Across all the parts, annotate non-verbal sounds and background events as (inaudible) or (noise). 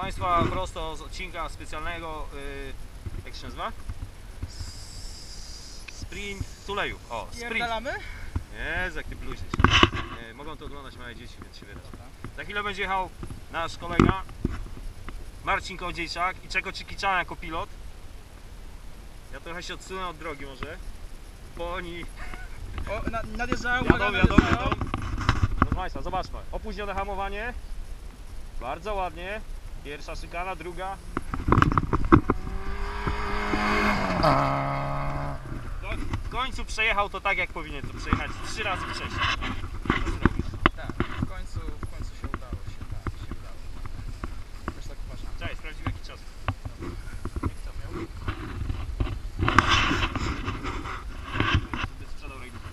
Państwa, prosto z odcinka specjalnego, yy, jak się nazywa? Sprint Tuleju. O, sprint. Jezu, jak ty bluźnisz. Yy, mogą to oglądać małe dzieci, więc się wyraź. Za chwilę będzie jechał nasz kolega Marcin Kołodziejczak i Czeko Czykiczana jako pilot. Ja trochę się odsunę od drogi może, bo oni O, na, nadjeżdżają, jadą, jadą, jadą. Proszę Państwa, zobaczmy. Opóźnione hamowanie. Bardzo ładnie. Pierwsza szykana, druga. No, w końcu przejechał to tak, jak powinien to przejechać trzy razy wcześniej. Co zrobisz? Tak, w końcu, w końcu się udało się, tak, się udało. Też tak uważam. Cześć, sprawdzimy jaki czas. Jaki czas miał? Ty sprzedał rajdówkę.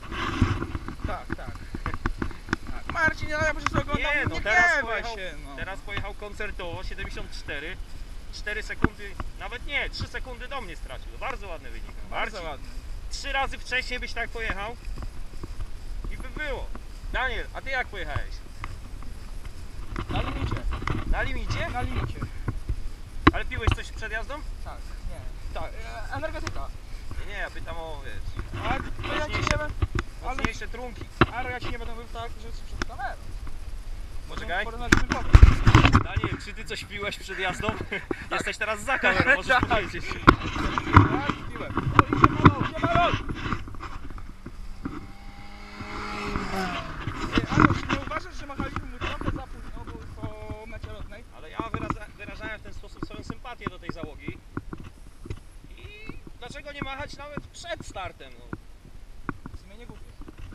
Tak, tak. tak. Marcin, ja po prostu oglądam, Nie, no nie teraz gniewaj pojechał- się, no. Teraz pojechał koncertowo 74. 4 sekundy, nawet nie, 3 sekundy do mnie stracił. Bardzo ładny wynik. Bardzo Marcin, ładny. Trzy razy wcześniej byś tak pojechał i by było. Daniel, a ty jak pojechałeś? Na limicie, Na limicie? na limicie. Ale piłeś coś przed jazdą? Tak, nie. Tak, e, energetyka. Nie, ja pytam o, wiesz, A to ja ci nie mocniejsze trunki. ale ja ci nie będę mówił tak, że jesteś przed kamerą. Poczekaj. Daniel, czy ty coś piłeś przed jazdą? (laughs) Jesteś teraz za kamerą, możesz Tak. powiedzieć. Tak, piłem. O, idzie malon, idzie malon! Czy nie uważasz, że machaliśmy mu trochę za późno po mecie lotnej? Ale ja wyraza, wyrażałem w ten sposób swoją sympatię do tej załogi. I dlaczego nie machać nawet przed startem? No, W sumie nie głupie.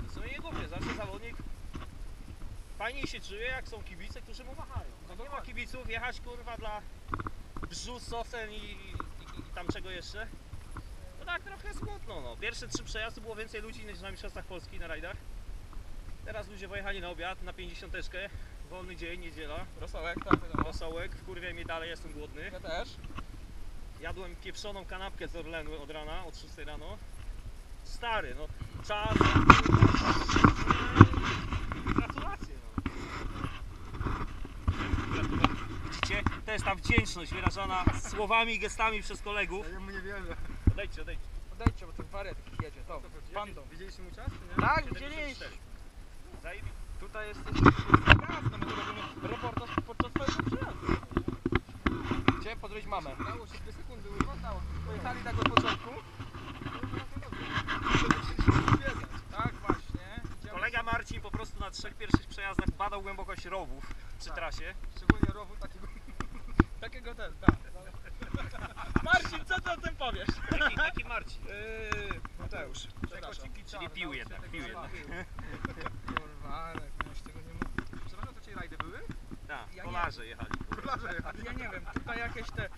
w sumie nie głupie, zawsze zawodnik fajniej się czuje, jak są kibice, którzy mu machają. Jak nie ma kibiców, jechać kurwa dla brzu, sosen i, i, i tam czego jeszcze? No tak trochę smutno, no. Pierwsze trzy przejazdy było więcej ludzi niż na Mistrzostwach Polski na rajdach. Teraz ludzie pojechali na obiad, na 50 wolny dzień, niedziela, Rosołek, tak wiadomo. rosołek, wkurwia mnie dalej, jestem głodny. Ja też. Jadłem pieprzoną kanapkę z Orlenu od rana, od 6 rano. Stary, no czas. Gratulacje. No. Jest ta wdzięczność wyrażana słowami i gestami przez kolegów. Ja mu nie wierzę. Odejdźcie, odejdźcie. Odejdźcie, bo ten wariat jedzie. To, pandą. Widzieliście mu czas? Tak, 74. widzieliście. Zajebiście. Tutaj jest gaz, no my tu robimy reportaż podczas twojego przyjazdu. Gdzie podrobić mamę? Dało się 2 sekundy urwać, dało. Pojechali tak od początku. Tak, właśnie. Kolega Marcin po prostu na trzech pierwszych przejazdach badał głębokość rowów przy Tak. trasie. Szczególnie rowu takiego. Takiego też, tak. (laughs) Marcin, co ty o tym powiesz? Jaki, jaki Marcin? Yy, Mateusz. Przepraszam. Czyli pił jednak, pił jednak. Kurwa, ale ktoś tego nie mówi. Przepraszam, to cię rajdy były? Tak, Ja kolarze jechali. Kolarze jechali. Ja nie wiem, tutaj jakieś te...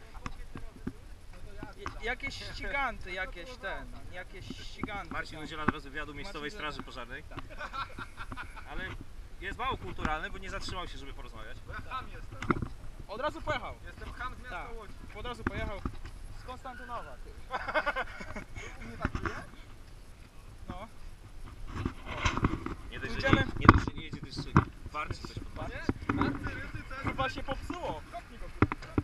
Jakieś ściganty, jakieś ten, jakieś ściganty. Marcin są. udziela teraz wywiadu miejscowej straży pożarnej. Ale jest mało kulturalny, bo nie zatrzymał się, żeby porozmawiać. Bo ja ham jestem. Od razu pojechał. Jestem ham z miasta Tak. Łodzi. Od razu pojechał z Konstantynowa. Ty. Nie tak czuje? No. Nie dość, że Idziemy. nie, nie, dość, że nie jedzie, to jeszcze warczy coś pod Nie? Ryty, co? Chyba się popsuło. Kopnij go, kurwa.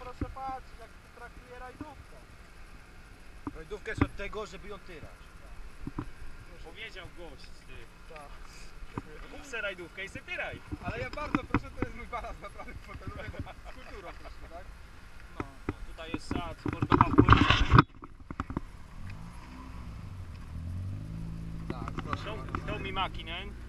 Proszę patrzeć, jak traktuje rajdówkę. Rajdówka jest od tego, żeby ją tyrać. Powiedział gość, ty. Tak. Se rajdówkę i se tyraj. Ale ja bardzo proszę, to jest mój balans naprawdę w fotelu. Z kulturą troszkę, tak? No. No, tutaj jest Seat Cordoba WRC. Tak, proszę. Show, show me Makinen.